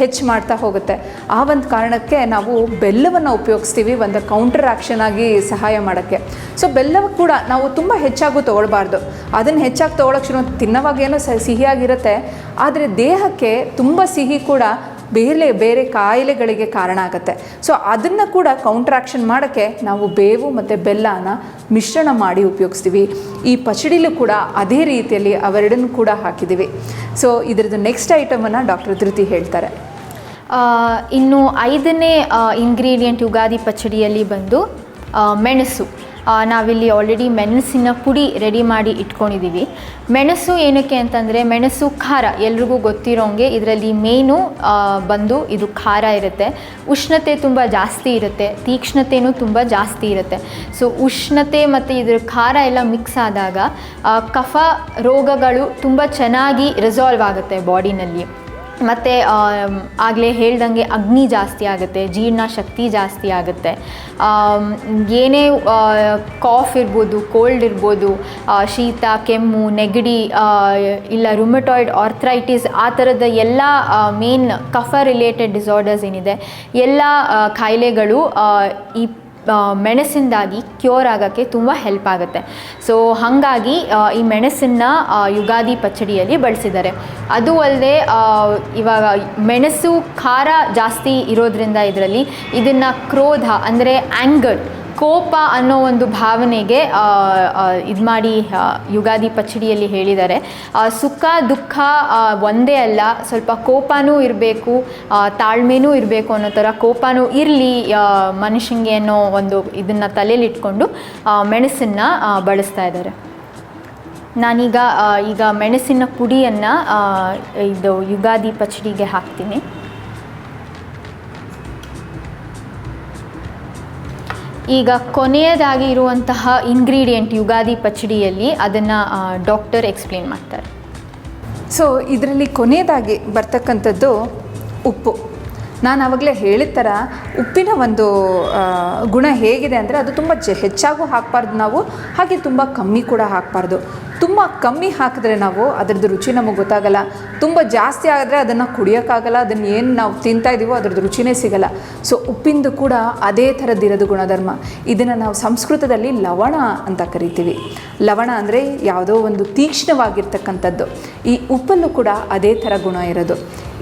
ಹೆಚ್ಚು ಮಾಡ್ತಾ ಹೋಗುತ್ತೆ. ಆ ಒಂದು ಕಾರಣಕ್ಕೆ ನಾವು ಬೆಲ್ಲವನ್ನು ಉಪಯೋಗಿಸ್ತೀವಿ, ಒಂದು ಕೌಂಟರ್ ಆ್ಯಕ್ಷನ್ ಆಗಿ ಸಹಾಯ ಮಾಡೋಕ್ಕೆ. ಸೊ ಬೆಲ್ಲವ ಕೂಡ ನಾವು ತುಂಬ ಹೆಚ್ಚಾಗೂ ತೊಗೊಳ್ಬಾರ್ದು. ಅದನ್ನು ಹೆಚ್ಚಾಗಿ ತೊಗೊಳಕ್ಕೆ ಶುರು ತಿನ್ನೋವಾಗ ಏನೋ ಸ ಸಿಹಿಯಾಗಿರುತ್ತೆ. ಆದರೆ ದೇಹಕ್ಕೆ ತುಂಬ ಸಿಹಿ ಕೂಡ ಬೇರೆ ಬೇರೆ ಕಾಯಿಲೆಗಳಿಗೆ ಕಾರಣ ಆಗುತ್ತೆ. ಸೊ ಅದನ್ನು ಕೂಡ ಕೌಂಟ್ರಾಕ್ಷನ್ ಮಾಡೋಕ್ಕೆ ನಾವು ಬೇವು ಮತ್ತು ಬೆಲ್ಲನ ಮಿಶ್ರಣ ಮಾಡಿ ಉಪಯೋಗಿಸ್ತೀವಿ. ಈ ಪಚಡಿಲು ಕೂಡ ಅದೇ ರೀತಿಯಲ್ಲಿ ಅವೆರಡನ್ನು ಕೂಡ ಹಾಕಿದ್ದೀವಿ. ಸೊ ಇದರದ್ದು ನೆಕ್ಸ್ಟ್ ಐಟಮನ್ನು ಡಾಕ್ಟರ್ ಧೃತಿ ಹೇಳ್ತಾರೆ. ಇನ್ನು ಐದನೇ ಇಂಗ್ರೀಡಿಯೆಂಟ್ ಯುಗಾದಿ ಪಚಡಿಯಲ್ಲಿ ಬಂದು ಮೆಣಸು. ನಾವಿಲ್ಲಿ ಆಲ್ರೆಡಿ ಮೆಣಸಿನ ಪುಡಿ ರೆಡಿ ಮಾಡಿ ಇಟ್ಕೊಂಡಿದ್ದೀವಿ ಮೆಣಸು ಏನಕ್ಕೆ ಅಂತಂದರೆ, ಮೆಣಸು ಖಾರ ಎಲ್ರಿಗೂ ಗೊತ್ತಿರೋಂಗೆ ಇದರಲ್ಲಿ ಮೇನು ಬಂದು ಇದು ಖಾರ ಇರುತ್ತೆ. ಉಷ್ಣತೆ ತುಂಬ ಜಾಸ್ತಿ ಇರುತ್ತೆ. ತೀಕ್ಷ್ಣತೆಯೂ ತುಂಬ ಜಾಸ್ತಿ ಇರುತ್ತೆ. ಸೊ ಉಷ್ಣತೆ ಮತ್ತು ಇದ್ರ ಖಾರ ಎಲ್ಲ ಮಿಕ್ಸ್ ಆದಾಗ ಕಫ ರೋಗಗಳು ತುಂಬ ಚೆನ್ನಾಗಿ ರಿಸಾಲ್ವ್ ಆಗುತ್ತೆ ಬಾಡಿನಲ್ಲಿ ಮತ್ತು ಆಗಲೇ ಹೇಳ್ದಂಗೆ ಅಗ್ನಿ ಜಾಸ್ತಿ ಆಗುತ್ತೆ, ಜೀರ್ಣ ಶಕ್ತಿ ಜಾಸ್ತಿ ಆಗುತ್ತೆ. ಏನೇ ಕಾಫ್ ಇರ್ಬೋದು ಕೋಲ್ಡ್ ಇರ್ಬೋದು ಶೀತ, ಕೆಮ್ಮು, ನೆಗಡಿ ಇಲ್ಲ ರುಮಟಾಯ್ಡ್ ಆರ್ಥ್ರೈಟಿಸ್ ಆ ಥರದ ಎಲ್ಲ ಮೇನ್ ಕಫ ರಿಲೇಟೆಡ್ ಡಿಸಾರ್ಡರ್ಸ್ ಏನಿದೆ, ಎಲ್ಲ ಕಾಯಿಲೆಗಳು ಈ ಮೆಣಸಿಂದಾಗಿ ಕ್ಯೂರ್ ಆಗೋಕ್ಕೆ ತುಂಬ ಹೆಲ್ಪ್ ಆಗುತ್ತೆ. ಸೊ ಹಾಗಾಗಿ ಈ ಮೆಣಸನ್ನ ಯುಗಾದಿ ಪಚ್ಚಡಿಯಲ್ಲಿ ಬಳಸಿದ್ದಾರೆ. ಅದು ಅಲ್ಲದೆ ಇವಾಗ ಮೆಣಸು ಖಾರ ಜಾಸ್ತಿ ಇರೋದ್ರಿಂದ ಇದರಲ್ಲಿ ಇದನ್ನು ಕ್ರೋಧ ಅಂದರೆ ಆ್ಯಂಗರ್ ಕೋಪ ಅನ್ನೋ ಒಂದು ಭಾವನೆಗೆ ಇದು ಮಾಡಿ ಯುಗಾದಿ ಪಚಡಿಯಲ್ಲಿ ಹೇಳಿದ್ದಾರೆ. ಸುಖ, ದುಃಖ ಒಂದೇ ಅಲ್ಲ, ಸ್ವಲ್ಪ ಕೋಪನೂ ಇರಬೇಕು ತಾಳ್ಮೆನೂ ಇರಬೇಕು ಅನ್ನೋ ಥರ ಕೋಪನೂ ಇರಲಿ ಮನುಷ್ಯಂಗೆ ಅನ್ನೋ ಒಂದು ಇದನ್ನು ತಲೆಯಲ್ಲಿಟ್ಕೊಂಡು ಮೆಣಸನ್ನು ಬಳಸ್ತಾ ಇದ್ದಾರೆ. ನಾನೀಗ ಈಗ ಮೆಣಸಿನ ಪುಡಿಯನ್ನು ಇದು ಯುಗಾದಿ ಪಚಡಿಗೆ ಹಾಕ್ತೀನಿ. ಈಗ ಕೊನೆಯದಾಗಿ ಇರುವಂತಹ ಇಂಗ್ರೀಡಿಯೆಂಟ್ ಯುಗಾದಿ ಪಚಡಿಯಲ್ಲಿ ಅದನ್ನು ಡಾಕ್ಟರ್ ಎಕ್ಸ್ಪ್ಲೇನ್ ಮಾಡ್ತಾರೆ. ಸೊ ಇದರಲ್ಲಿ ಕೊನೆಯದಾಗಿ ಬರ್ತಕ್ಕಂಥದ್ದು ಉಪ್ಪು. ನಾನು ಆವಾಗಲೇ ಹೇಳಿದ ಥರ ಉಪ್ಪಿನ ಒಂದು ಗುಣ ಹೇಗಿದೆ ಅಂದರೆ ಅದು ತುಂಬ ಹೆಚ್ಚಾಗೂ ಹಾಕಬಾರ್ದು ನಾವು, ಹಾಗೆ ತುಂಬ ಕಮ್ಮಿ ಕೂಡ ಹಾಕಬಾರ್ದು. ತುಂಬ ಕಮ್ಮಿ ಹಾಕಿದ್ರೆ ನಾವು ಅದರದ್ದು ರುಚಿ ನಮಗೆ ಗೊತ್ತಾಗಲ್ಲ. ತುಂಬ ಜಾಸ್ತಿ ಆದರೆ ಅದನ್ನು ಕುಡಿಯೋಕ್ಕಾಗಲ್ಲ, ಅದನ್ನು ಏನು ನಾವು ತಿಂತಾ ಇದ್ದೀವೋ ಅದ್ರದ್ದು ರುಚಿನೇ ಸಿಗಲ್ಲ. ಸೊ ಉಪ್ಪಿಂದು ಕೂಡ ಅದೇ ಥರದ್ದಿರೋದು ಗುಣಧರ್ಮ. ಇದನ್ನು ನಾವು ಸಂಸ್ಕೃತದಲ್ಲಿ ಲವಣ ಅಂತ ಕರಿತೀವಿ. ಲವಣ ಅಂದರೆ ಯಾವುದೋ ಒಂದು ತೀಕ್ಷ್ಣವಾಗಿರ್ತಕ್ಕಂಥದ್ದು. ಈ ಉಪ್ಪಲ್ಲೂ ಕೂಡ ಅದೇ ಥರ ಗುಣ ಇರೋದು.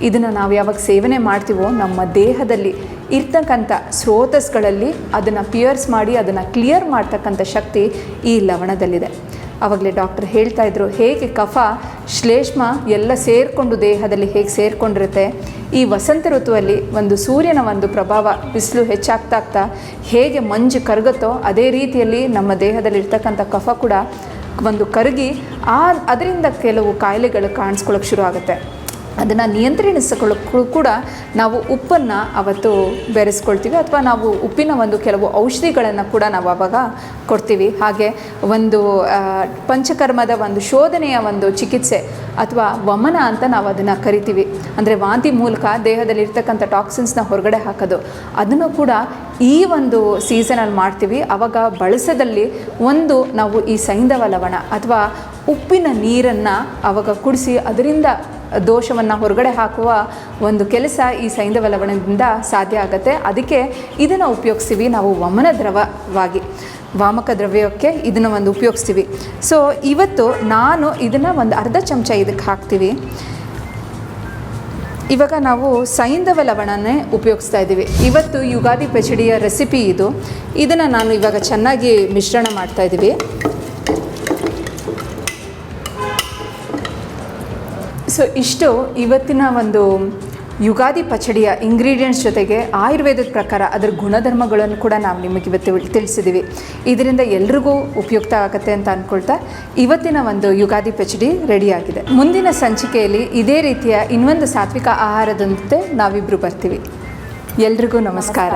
ಇದನ್ನು ನಾವು ಯಾವಾಗ ಸೇವನೆ ಮಾಡ್ತೀವೋ ನಮ್ಮ ದೇಹದಲ್ಲಿ ಇರ್ತಕ್ಕಂಥ ಸ್ರೋತಸ್ಗಳಲ್ಲಿ ಅದನ್ನು ಪಿಯರ್ಸ್ ಮಾಡಿ ಅದನ್ನು ಕ್ಲಿಯರ್ ಮಾಡ್ತಕ್ಕಂಥ ಶಕ್ತಿ ಈ ಲವಣದಲ್ಲಿದೆ. ಆವಾಗಲೇ ಡಾಕ್ಟರ್ ಹೇಳ್ತಾ ಇದ್ರು, ಹೇಗೆ ಕಫ, ಶ್ಲೇಷ್ಮ ಎಲ್ಲ ಸೇರಿಕೊಂಡು ದೇಹದಲ್ಲಿ ಹೇಗೆ ಸೇರಿಕೊಂಡಿರುತ್ತೆ? ಈ ವಸಂತ ಋತುವಲ್ಲಿ ಒಂದು ಸೂರ್ಯನ ಒಂದು ಪ್ರಭಾವ ಬಿಸಿಲು ಹೆಚ್ಚಾಗ್ತಾ ಆಗ್ತಾ ಹೇಗೆ ಮಂಜು ಕರಗುತ್ತೋ ಅದೇ ರೀತಿಯಲ್ಲಿ ನಮ್ಮ ದೇಹದಲ್ಲಿ ಇರ್ತಕ್ಕಂಥ ಕಫ ಕೂಡ ಒಂದು ಕರಗಿ ಆ ಅದರಿಂದ ಕೆಲವು ಕಾಯಿಲೆಗಳು ಕಾಣಿಸ್ಕೊಳ್ಳೋಕೆ ಶುರು ಆಗುತ್ತೆ. ಅದನ್ನು ನಿಯಂತ್ರಣಿಸಿಕೊಳ್ಳೋಕ್ಕೂ ಕೂಡ ನಾವು ಉಪ್ಪನ್ನು ಅವತ್ತು ಬೆರೆಸ್ಕೊಳ್ತೀವಿ ಅಥವಾ ನಾವು ಉಪ್ಪಿನ ಒಂದು ಕೆಲವು ಔಷಧಿಗಳನ್ನು ಕೂಡ ನಾವು ಆವಾಗ ಕೊಡ್ತೀವಿ. ಹಾಗೆ ಒಂದು ಪಂಚಕರ್ಮದ ಒಂದು ಶೋಧನೆಯ ಒಂದು ಚಿಕಿತ್ಸೆ ಅಥವಾ ವಮನ ಅಂತ ನಾವು ಅದನ್ನು ಕರಿತೀವಿ. ಅಂದರೆ ವಾಂತಿ ಮೂಲಕ ದೇಹದಲ್ಲಿ ಇರ್ತಕ್ಕಂಥ ಟಾಕ್ಸಿನ್ಸ್ನ ಹೊರಗಡೆ ಹಾಕೋದು. ಅದನ್ನು ಕೂಡ ಈ ಒಂದು ಸೀಸನಲ್ಲಿ ಮಾಡ್ತೀವಿ. ಆವಾಗ ಬಳಸದಲ್ಲಿ ಒಂದು ನಾವು ಈ ಸೈಂಧವ ಲವಣ ಅಥವಾ ಉಪ್ಪಿನ ನೀರನ್ನು ಆವಾಗ ಕುಡಿಸಿ ಅದರಿಂದ ದೋಷವನ್ನು ಹೊರಗಡೆ ಹಾಕುವ ಒಂದು ಕೆಲಸ ಈ ಸೈಂಧವ ಲವಣದಿಂದ ಸಾಧ್ಯ ಆಗುತ್ತೆ. ಅದಕ್ಕೆ ಇದನ್ನು ಉಪಯೋಗಿಸ್ತೀವಿ ನಾವು ವಮನ ದ್ರವವಾಗಿ. ವಾಮಕ ದ್ರವ್ಯಕ್ಕೆ ಇದನ್ನು ಒಂದು ಉಪಯೋಗಿಸ್ತೀವಿ. ಸೊ ಇವತ್ತು ನಾನು ಇದನ್ನು ಒಂದು ಅರ್ಧ ಚಮಚ ಇದಕ್ಕೆ ಹಾಕ್ತೀವಿ. ಇವಾಗ ನಾವು ಸೈಂಧವ ಲವಣನೇ ಉಪಯೋಗಿಸ್ತಾ ಇದ್ದೀವಿ. ಇವತ್ತು ಯುಗಾದಿ ಪಚಡಿಯ ರೆಸಿಪಿ ಇದು. ಇದನ್ನು ನಾನು ಇವಾಗ ಚೆನ್ನಾಗಿ ಮಿಶ್ರಣ ಮಾಡ್ತಾ ಇದ್ದೀವಿ. ಸೊ ಇಷ್ಟು ಇವತ್ತಿನ ಒಂದು ಯುಗಾದಿ ಪಚಡಿಯ ಇಂಗ್ರೀಡಿಯೆಂಟ್ಸ್ ಜೊತೆಗೆ ಆಯುರ್ವೇದದ ಪ್ರಕಾರ ಅದರ ಗುಣಧರ್ಮಗಳನ್ನು ಕೂಡ ನಾವು ನಿಮಗೆ ಇವತ್ತು ತಿಳಿಸಿದ್ದೀವಿ. ಇದರಿಂದ ಎಲ್ರಿಗೂ ಉಪಯುಕ್ತ ಆಗುತ್ತೆ ಅಂತ ಅಂದ್ಕೊಳ್ತಾ ಇವತ್ತಿನ ಒಂದು ಯುಗಾದಿ ಪಚಡಿ ರೆಡಿಯಾಗಿದೆ. ಮುಂದಿನ ಸಂಚಿಕೆಯಲ್ಲಿ ಇದೇ ರೀತಿಯ ಇನ್ನೊಂದು ಸಾತ್ವಿಕ ಆಹಾರದಂತೆ ನಾವಿಬ್ಬರು ಬರ್ತೀವಿ. ಎಲ್ರಿಗೂ ನಮಸ್ಕಾರ.